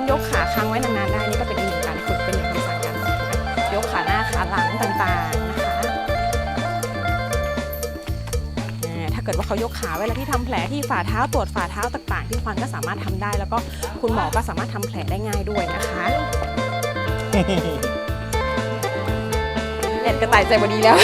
การยกขาค้างไว้นานๆได้นี่ก็เป็นอีกหนึ่งการฝึกเป็นหนึ่งคำสั่งการฝึกยกขาหน้าขาหลังต่างๆนะคะถ้าเกิดว่าเขายกขาเวลาที่ทำแผลที่ฝ่าเท้าตรวจฝ่าเท้าต่าง ๆ ที่ควันก็สามารถทำได้ แล้วก็คุณหมอก็สามารถทำแผลได้ง่ายด้วยนะคะเด็ดกระต่ายใจบดีแล้ว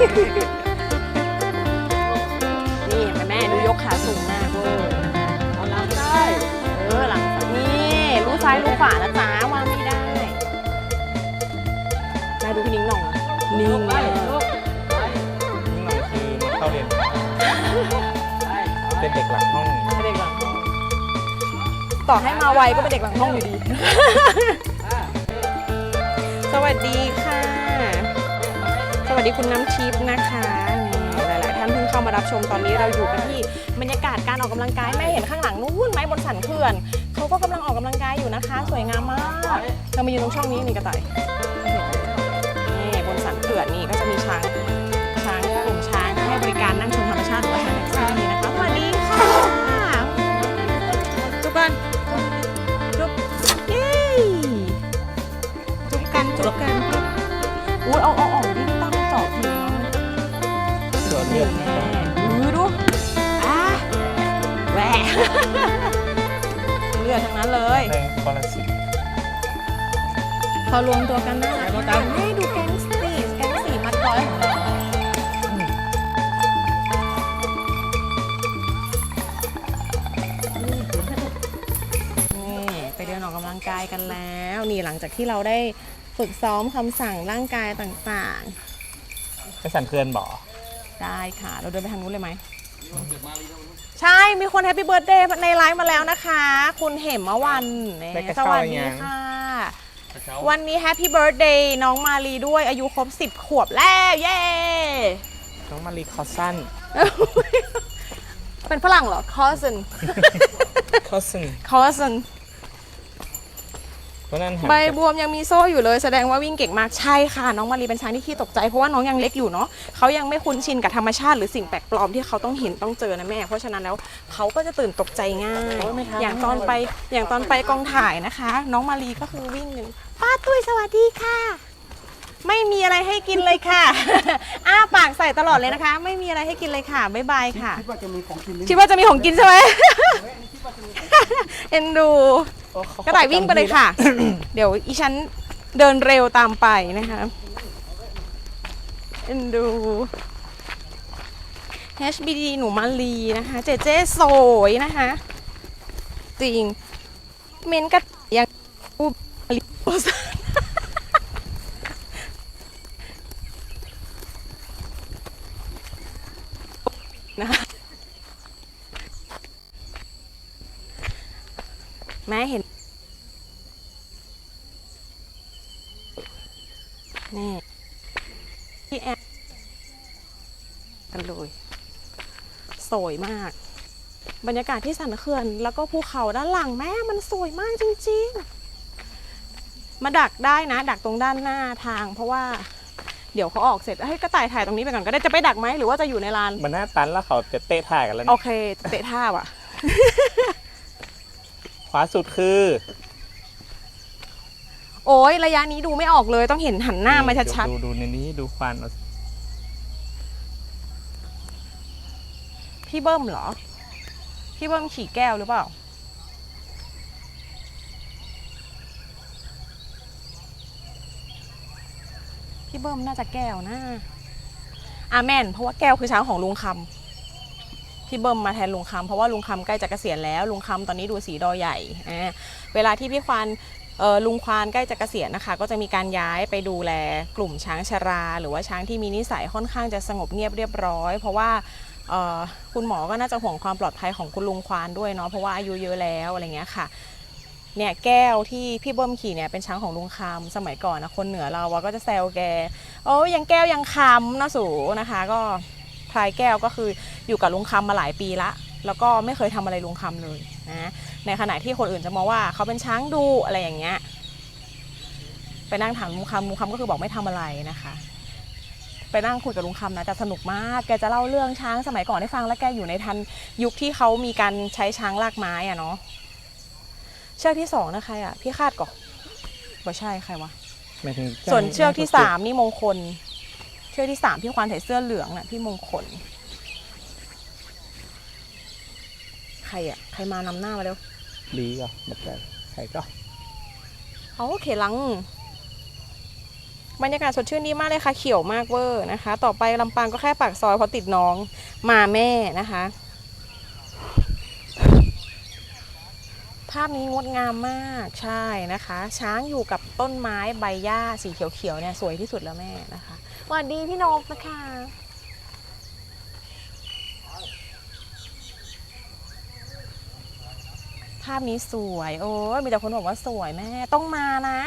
นี่เห็นไหมแม่ดูยกขาสูงมากเวอร์นะคะเอาหลังได้ เออหลังนี่รู้ซ้ายรู้ขวานะจ๊ะวางไม่ได้แม่ดูพี่นิ้งหน่องนิ่งไปมากลูกนี่หน่อยคือมาเข้าเรียนเป็นเด็กหลังห้องเด็กหลังห้องต่อให้มาไวก็เป็นเด็กหลังห้องอยู่ดี สวัสดีค่ะ วัสดีคุณน้ำทิพนะคะนี่หลายๆท่านเพิ่งเข้ามารับชมตอนนี้เราอยู่กันที่บรรยากาศการออกกำลังกายแม่เห็นข้างหลังนู้นไหมบนสันเขื่อนเขาก็กำลังออกกำลังกายอยู่นะคะ สวยงามมากเรามาอยู่ตรงช่องนี้นี่กระต่ายนี่บนสันเขื่อนนี่ก็จะมีช้าง ในปรสิตพอรวมตัวกันน่ารักจังให้ดูแก๊งสตีสแก๊งสีมัดร้อยของเรานี่ไปเดินออกกำลังกายกันแล้ว นี่หลังจากที่เราได้ฝึกซ้อมคำสั่งร่างกายต่างไปสันเขื่อนบ่อๆได้ค่ะ เราเดินไปทางนู้นเลยไหม ใช่ มีคนแฮปปี้เบิร์ดเดย์ในไลฟ์มาแล้วนะคะ คุณเหมมาวันเนี่ยได้กระสเช้าวัสอะไรดียัง ค่ะ วันนี้แฮปปี้เบิร์ดเดย์น้องมาลีด้วยอายุครบ 10 ขวบแล้วเย้น้องมารีคอสันเป็นฝรั่งเหรอ cousin คอสัน cousin เพราะนั่นหาใบบวมยังมีโซ่อยู่เลยแสดงว่าวิ่งเก่งมากใช่ค่ะ น้องมารีเป็นช้างที่ขี้ตกใจเพราะว่าน้องยังเล็กอยู่เนาะเขายังไม่คุ้นชินกับธรรมชาติหรือสิ่งแปลกปลอมที่เขาต้องเห็นต้องเจอนะแม่ เพราะฉะนั้นแล้วเขาก็จะตื่นตกใจง่าย อย่างตอนไปอย่างตอนไปกองถ่ายนะคะ น้องมารีก็คือวิ่งหนึ่งป้าตุ้ยสวัสดีค่ะ ไม่มีอะไรให้กินเลยค่ะ อ้าปากใส่ตลอดเลยนะคะ ไม่มีอะไรให้กินเลยค่ะบ๊ายบายค่ะ คิดว่าจะมีของกินหรือคิดว่าจะมีของกินใช่ไหม เอ็นดูโอ้เขา กระต่ายวิ่งไปเลยค่ะ เดี๋ยวอีฉันเดินเร็วตามไปนะคะเอ็นดู HBD หนูมาลีนะคะ เจเจสวยนะคะ จริง เมนก็ยังอูมาลีโพสนะคะแม่เห็น นี่พี่แอนกันเลยสวยมาก บรรยากาศที่สันเขื่อน แล้วก็ภูเขาด้านหลังแม่มันสวยมากจริง ๆ มาดักได้นะ ดักตรงด้านหน้าทาง เพราะว่าเดี๋ยวเขาออกเสร็จให้ยกระต่ายถ่ายตรงนี้ไปก่อนก็ได้จะไปดักไหมหรือว่าจะอยู่ในลาน มันหน้าตันแล้วเขาจะเตะถ่ายกันแล้วโอนะเค เตะท่าว่ะ ขวาสุดคือ โอ้ยระยะนี้ดูไม่ออกเลยต้องเห็นหันหน้ามาชัดดูดูในนี้ดูควันเอาๆพี่เบิ้มเหรอ พี่เบิ้มขี่แก้วหรือเปล่า พี่เบิ้มน่าจะแก้วนะอาแมนเพราะว่าแก้วคือช้างของลุงคำพี่เบิ้มมาแทนลุงคำเพราะว่าลุงคำใกล้จะเกษียณแล้วลุงคำตอนนี้ดูสีดอใหญ่อ่าเวลาที่พี่ควานเออ ลุงควานใกล้จะเกษียณนะคะ ก็จะมีการย้ายไปดูแลกลุ่มช้างชรา หรือว่าช้างที่มีนิสัยค่อนข้างจะสงบเงียบเรียบร้อย เพราะว่าคุณหมอก็น่าจะห่วงความปลอดภัยของคุณลุงควานด้วยเนาะเพราะว่าอายุเยอะแล้วอะไรเงี้ยค่ะเนี่ยแก้วที่พี่เบิ้มขี่เนี่ยเป็นช้างของลุงคำสมัยก่อนนะคนเหนือเราก็จะแซวแกโอ้ยยังแก้วยังคำนะสูนะคะ ก็พลายแก้วก็คืออยู่กับลุงคำมาหลายปีละ แล้วก็ไม่เคยทำอะไรลุงคำเลยนะ ในขณะที่คนอื่นจะมองว่าเขาเป็นช้างดูอะไรอย่างเงี้ยไปนั่งถามลุงคำลุงคำก็คือบอกไม่ทำอะไรนะคะ ไปนั่งคุยกับลุงคำนะจะสนุกมากแกจะเล่าเรื่องช้างสมัยก่อนให้ฟังแล้วแกอยู่ในทันยุคที่เขามีการใช้ช้างลากไม้อะเนาะเชือกที่สองนะใครอะพี่คาดก่อนบ่ใช่ใครวะหมายถึงส่วนเชือกที่สามนี่มงคล เชือกที่สามพี่ควานใส่เสื้อเหลืองน่ะพี่มงคล ใครอะใครมานำหน้ามาเร็ว ดีก็แบบแบบใครก็เอาเขลัง บรรยากาศสดชื่นดีมากเลยค่ะ เขียวมากเวอร์นะคะ ต่อไปลำปางก็แค่ปากซอยเพราะติดน้องมาแม่นะคะ ภาพนี้งดงามมากใช่นะคะ ช้างอยู่กับต้นไม้ใบหญ้าสีเขียวๆเนี่ยสวยที่สุดแล้วแม่นะคะสวัสดีพี่นกนะคะาพนี้สวยโอ้ยมีแต่คนบอกว่าสวยแม่ต้องมานะ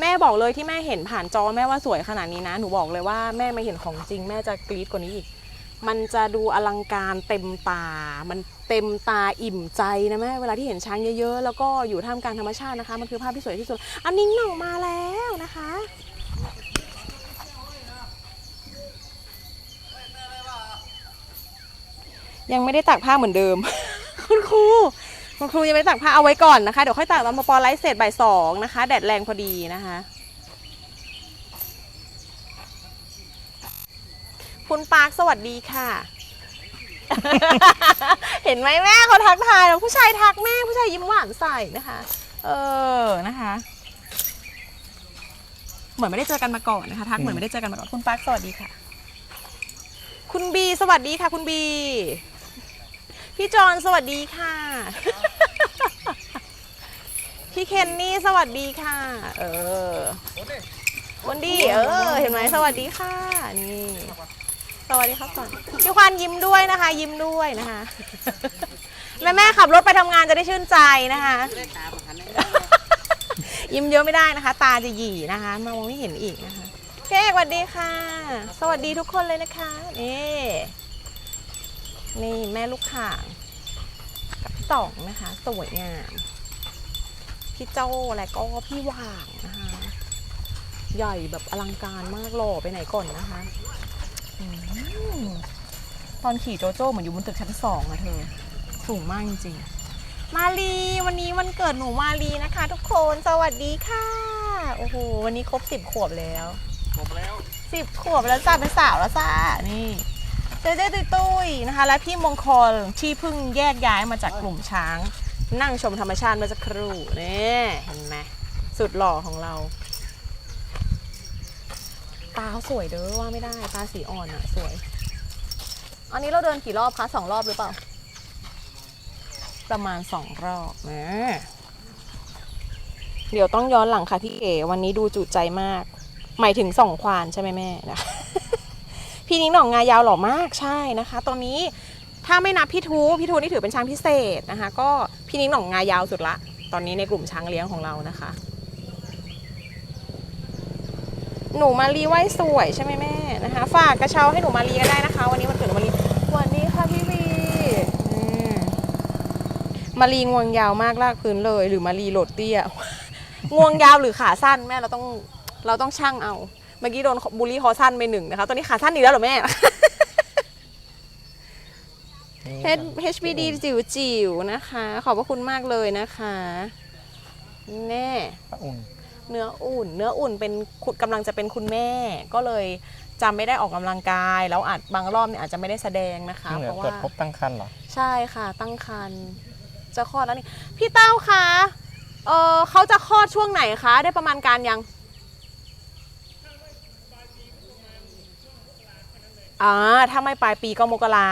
แม่บอกเลยที่แม่เห็นผ่านจอแม่ว่าสวยขนาดนี้นะ หนูบอกเลยว่าแม่มาเห็นของจริง แม่จะกรี๊ดกว่านี้อีก มันจะดูอลังการเต็มตา มันเต็มตาอิ่มใจนะแม่เวลาที่เห็นช้างเยอะๆ แล้วก็อยู่ท่ามกลางธรรมชาตินะคะ มันคือภาพที่สวยที่สุดอันนิ้งหน่องมาแล้วนะคะยังไม่ได้ตักผ้าเหมือนเดิม คุณครู คุณครูยังไม่ได้ตักผ้าเอาไว้ก่อนนะคะ เดี๋ยวค่อยตักตอนมาปอไลฟ์เสร็จบ่ายสองนะคะ แดดแรงพอดีนะคะ คุณปาร์คสวัสดีค่ะ เห็นไหมแม่เขาทักทายแล้วผู้ชายทักแม่ผู้ชายยิ้มหวานใส่นะคะ เออนะคะ เหมือนไม่ได้เจอกันมาก่อนนะคะ ทักเหมือนไม่ได้เจอกันมาก่อนคุณปาร์คสวัสดีค่ะ คุณบีสวัสดีค่ะ คุณบีพี่จอนสวัสดีค่ะ พี่เคนนี่สวัสดีค่ะ เออวันดีเออ เห็นไหมสวัสดีค่ะ นี่ สวัสดีครับก่อนพี่ควานยิ้มด้วยนะคะ ยิ้มด้วยนะคะ แม่แม่ๆขับรถไปทำงานจะได้ชื่นใจนะคะ ยิ้มเยอะไม่ได้นะคะ ตาจะหยีนะคะมองไม่เห็นอีกนะคะเค้กสวัสดีค่ะ สวัสดีทุกคนเลยนะคะนี่นี่แม่ลูกข่างกับพี่ต่องนะคะ สวยงาม พี่โจ้และก็พี่หว่างนะคะ ใหญ่แบบอลังการมากหล่อไปไหนก่อนนะคะอืมตอนขี่โจโจ้เหมือนอยู่บนตึกชั้นสองอะเธอ สูงมากจริงๆ มาลีวันนี้วันเกิดหนูมาลีนะคะ ทุกคนสวัสดีค่ะ โอ้โหวันนี้ครบสิบขวบแล้วจบแล้วสิบขวบแล้วจ้าเป็นสาวแล้วจ้านี่เจ๊เจ๊ตุ้ยตุ้ยนะคะ และพี่มงคลที่เพิ่งแยกย้ายมาจากกลุ่มช้าง นั่งชมธรรมชาติเมื่อสักครู่นี่เห็นไหมสุดหล่อของเรา ตาเขาสวยเด้อว่าไม่ได้ ตาสีอ่อนอะสวย อันนี้เราเดินกี่รอบคะสองรอบหรือเปล่า ประมาณสองรอบนะเดี๋ยวต้องย้อนหลังค่ะพี่เก๋วันนี้ดูจุใจมาก หมายถึงสองควานใช่ไหมแม่นะพี่นิ้งหน่องงายาวหล่อมากใช่นะคะ ตอนนี้ ถ้าไม่นับพี่ทูพี่ทูนี่ถือเป็นช้างพิเศษนะคะ ก็พี่นิ้งหน่องงายาวสุดละ ตอนนี้ในกลุ่มช้างเลี้ยงของเรานะคะ หนูมารีไหวสวยใช่ไหมแม่นะคะ ฝากกระเช้าให้หนูมารีกันได้นะคะ วันนี้วันเกิดหนูมารีสวัสดีค่ะพี่วีมารีงวงยาวมากลากพื้นเลย หรือมารีโหลดเตี้ยงวงยาวหรือขาสั้นแม่เราต้องเราต้องช่างเอา เมื่อกี้โดนบูลลี่คอสั้นไปหนึ่งนะคะตอนนี้ขาสั้นอีกแล้วเหรอแม่ HBD จิ๋วจิ๋วๆนะคะ ขอบพระคุณมากเลยนะคะแน่พระอุ่นเนื้ออุ่น เนื้ออุ่นเป็นคุณกำลังจะเป็นคุณแม่ ก็เลยจำไม่ได้ออกกำลังกาย แล้วอาจบางรอบเนี่ยอาจจะไม่ได้แสดงนะคะเหนืเพอราะตรวจว่าพบตั้งครรภ์เหรอใช่ค่ะ ตั้งครรภ์จะคลอดแล้วนี่พี่เต้าคะเออเขาจะคลอดช่วงไหนคะ ได้ประมาณการยังอ่าถ้าไม่ปลายปีก็มกรา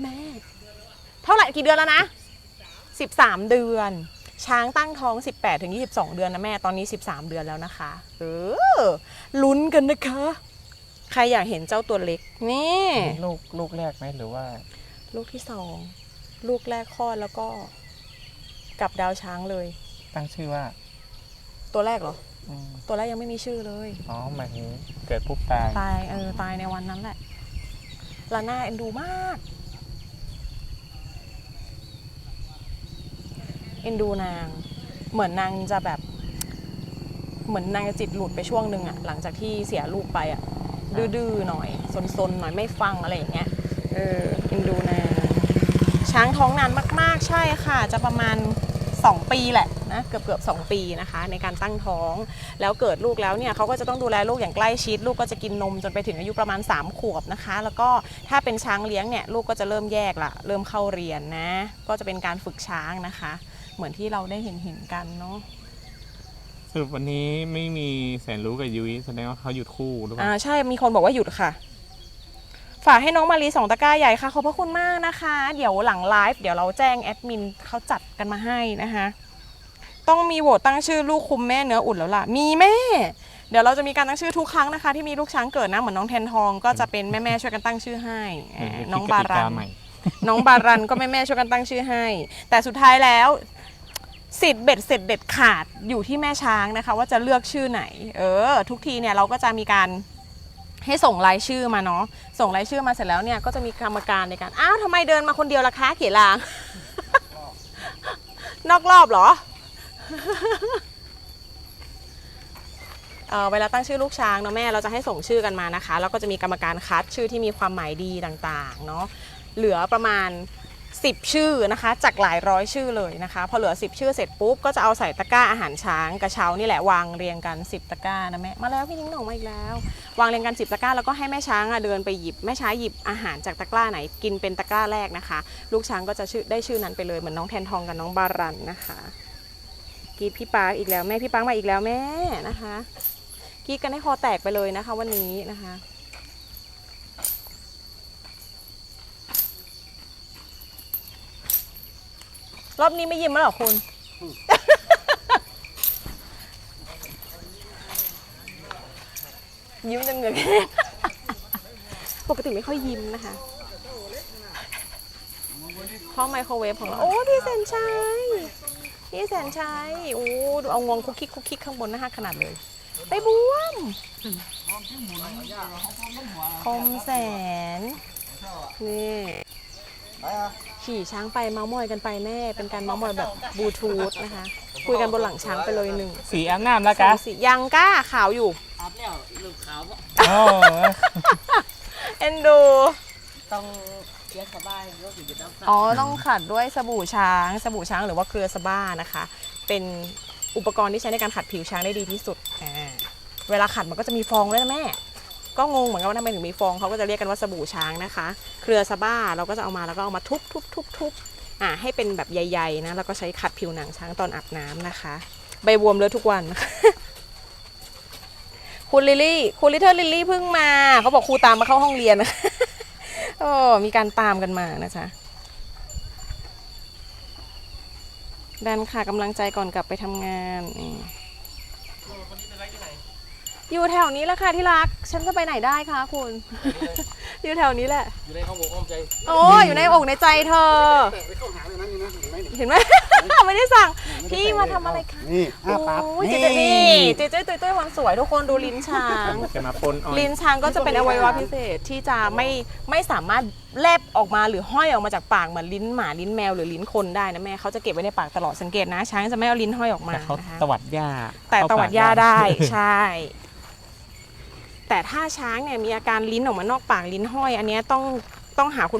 แม่ เท่าไหร่กี่เดือนแล้วนะ 13 เดือน ช้างตั้งท้อง 18ถึง22 เดือนนะแม่ตอนนี้ 13 เดือนแล้วนะคะ เออลุ้นกันนะคะ ใครอยากเห็นเจ้าตัวเล็กนี่ลูกลูกแรกไหมหรือว่า ลูกที่สองลูกแรกคลอดแล้วก็กลับดาวช้างเลย ตั้งชื่อว่า ตัวแรกเหรออืมตัวแรกยังไม่มีชื่อเลย อ๋อหมายถึงเกิดปุ๊บตายตายเออตายในวันนั้นแหละลาน่าเอ็นดูมาก เอ็นดูนาง เหมือนนางจะแบบ เหมือนนางจะจิตหลุดไปช่วงหนึ่งอะหลังจากที่เสียลูกไปอะดื้อๆหน่อยซนๆหน่อยไม่ฟังอะไรอย่างเงี้ยเออเอ็นดูนะช้างท้องนานมาก ๆ ใช่ค่ะ จะประมาณ 2 ปีแหละนะเกือบเกือบสปีนะคะ ในการตั้งท้องแล้วเกิดลูกแล้วเนี่ยเขาก็จะต้องดูแลลูกอย่างใกล้ชิด ลูกก็จะกินนมจนไปถึงอายุประมาณ 3 ขวบนะคะ แล้วก็ถ้าเป็นช้างเลี้ยงเนี่ยลูกก็จะเริ่มแยกละเริ่มเข้าเรียนนะ ก็จะเป็นการฝึกช้างนะคะ เหมือนที่เราได้เห็นเห็นๆกันเนาะสรุปวันนี้ไม่มีแสนรู้กับยุ้ยแสดงว่าเขาหยุดคู่หรือเปล่าอ่าใช่มีคนบอกว่าหยุดค่ะ ฝากให้น้องมารีสองตะกร้าใหญ่ค่ะ ขอบพระคุณมากนะคะ เดี๋ยวหลังไลฟ์เดี๋ยวเราแจ้งแอดมินเขาจัดกันมาให้นะคะ ต้องมีโหวตตั้งชื่อลูกคุมแม่เนื้ออุ่นแล้วล่ะ มีแม่ เดี๋ยวเราจะมีการตั้งชื่อทุกครั้งนะคะ ที่มีลูกช้างเกิดนะเหมือนน้องแทนทองก็จะเป็นแม่ๆช่วยกันตั้งชื่อให้อ่าน้องบารัคิดกตินกใหม่ น้องบารันก็แม่แม่ๆช่วยกันตั้งชื่อให้ แต่สุดท้ายแล้ว สิทธิ์เบ็ดเสร็จเด็ดขาดอยู่ที่แม่ช้างนะคะ ว่าจะเลือกชื่อไหน เออ ทุกทีเนี่ยเราก็จะมีการให้ส่งรายชื่อมาเนาะส่งรายชื่อมาเสร็จแล้วเนี่ยก็จะมีกรรมการในการอ้าวทำไมเดินมาคนเดียวล่ะคะเขียลาง นอกรอบเหรอเออเวลาตั้งชื่อลูกช้างเนาะแม่เราจะให้ส่งชื่อกันมานะคะ แล้วก็จะมีกรรมการคัดชื่อที่มีความหมายดีต่างๆเนาะเหลือประมาณ 10 ชื่อนะคะจากหลายร้อยชื่อเลยนะคะพอเหลือ 10 ชื่อเสร็จปุ๊บก็จะเอาใส่ตะกร้าอาหารช้างกระเช้านี่แหละวางเรียงกัน 10 ตะกร้านะแม่มาแล้วพี่นิ้งหน่องมาอีกแล้ว วางเรียงกัน 10 ตะกร้าแล้วก็ให้แม่ช้างอะเดินไปหยิบแม่ช้างหยิบอาหารจากตะกร้าไหนกินเป็นตะกร้าแรกนะคะ ลูกช้างก็จะชื่อได้ชื่อนั้นไปเลยเหมือนน้องแทนทองกับน้องบารันนะคะกีดพี่ปาร์คอีกแล้วแม่พี่ปาร์คมาอีกแล้วแม่นะคะกีดกันให้คอแตกไปเลยนะคะ วันนี้นะคะ รอบนี้ไม่ยิ้มแล้วเหรอคุณ ยิ้มจนเหงื่อแห้งปกติไม่ค่อยยิ้มนะคะห้องไมโครเวฟของเรา โอ้พี่แสนชัยพี่แสนชัยโอ้ดูเอางวงคุกคิกคุกคิกข้างบนนะฮะขนาดเลยไปบวมคมแสน นี่ ขี่ช้างไปเมาส์มอยกันไปแม่เป็นการเมาส์มอยแบบบลูทูธนะคะ คุยกันบนหลังช้างไปเลยหนึ่งสีอาบน้ำแล้วสกะองสียังกล้าขาวอยู่อาบแล้วเริ่มขาวบ่โอ้เอ็นดูต้องเลี้ยงสบายก็สิจะต้องอ๋อต้องขัดด้วยสบู่ช้างสบู่ช้างหรือว่าเกลือสบ้านะคะ เป็นอุปกรณ์ที่ใช้ในการขัดผิวช้างได้ดีที่สุดอ่าเวลาขัดมันก็จะมีฟองด้วยนะแม่ ก็งงเหมือนกันว่าทำไมถึงมีฟองเขาก็จะเรียกกันว่าสบู่ช้างนะคะ เครือสบ้าเราก็จะเอามาแล้วก็เอามาทุบทุบทุบทุบอ่าให้เป็นแบบใหญ่ๆนะแล้วก็ใช้ขัดผิวหนังช้างตอนอาบน้ำนะคะ ใบวมเลยทุกวัน คุณลิลลี่คุณลิเทอร์ลิลลี่เพิ่งมาเขาบอกครูตามมาเข้าห้องเรียนนะโอ้มีการตามกันมานะจ๊ะดันค่ะกำลังใจก่อนกลับไปทำงาน อยู่แถวนี้แหละค่ะที่รัก ฉันจะไปไหนได้คะคุณ อยู่แถวนี้แหละ อยู่ในข้อมูลข้อมใจโอ้ยอยู่ในอกในใจเธอไปเข้าหาเลยนะนี่นะเห็นไหมนี่ เห็นไหม ไม่ได้สั่ง พี่มาทำอะไรคะนี่อ้าปากโอ้ยเจ๊เจ๊นี่เจ๊เจ๊ตุ้ยตุ้ยความสวยทุกคนดูลิ้นช้าง จะมาปนออยลิ้นช้างก็จะเป็นอวัยวะพิเศษที่จะไม่ไม่สามารถแลบออกมาหรือห้อยออกมาจากปากเหมือนลิ้นหมาลิ้นแมวหรือลิ้นคนได้นะแม่เขาจะเก็บไว้ในปากตลอดสังเกตนะช้างจะไม่เอาลิ้นห้อยออกมาแต่เขานะคะตวัดหญ้าแต่เข้ตวัดหญ้าปกได้ ใช่ แต่ถ้าช้างเนี่ยมีอาการลิ้นออกมานอกปากลิ้นห้อย อันเนี้ยต้องต้องหาคุณ